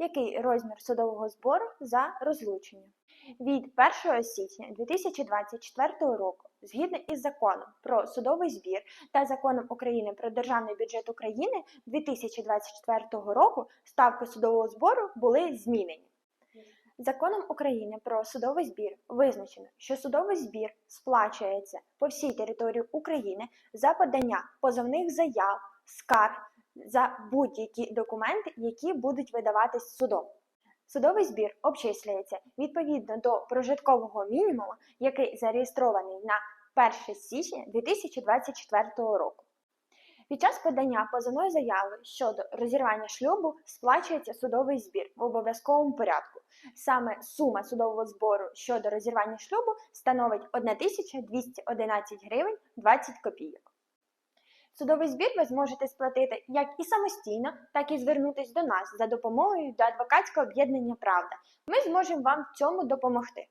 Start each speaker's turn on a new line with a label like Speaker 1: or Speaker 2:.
Speaker 1: Який розмір судового збору за розлучення? Від 1 січня 2024 року, згідно із законом про судовий збір та законом України про державний бюджет України 2024 року, ставки судового збору були змінені. Законом України про судовий збір визначено, що судовий збір сплачується по всій території України за подання позовних заяв, скарг за будь-які документи, які будуть видаватись судом. Судовий збір обчислюється відповідно до прожиткового мінімуму, який зареєстрований на 1 січня 2024 року. Під час подання позовної заяви щодо розірвання шлюбу сплачується судовий збір в обов'язковому порядку. Саме сума судового збору щодо розірвання шлюбу становить 1211 гривень 20 копійок. Судовий збір ви зможете сплатити як і самостійно, так і звернутись до нас за допомогою до адвокатського об'єднання Правда. Ми зможемо вам в цьому допомогти.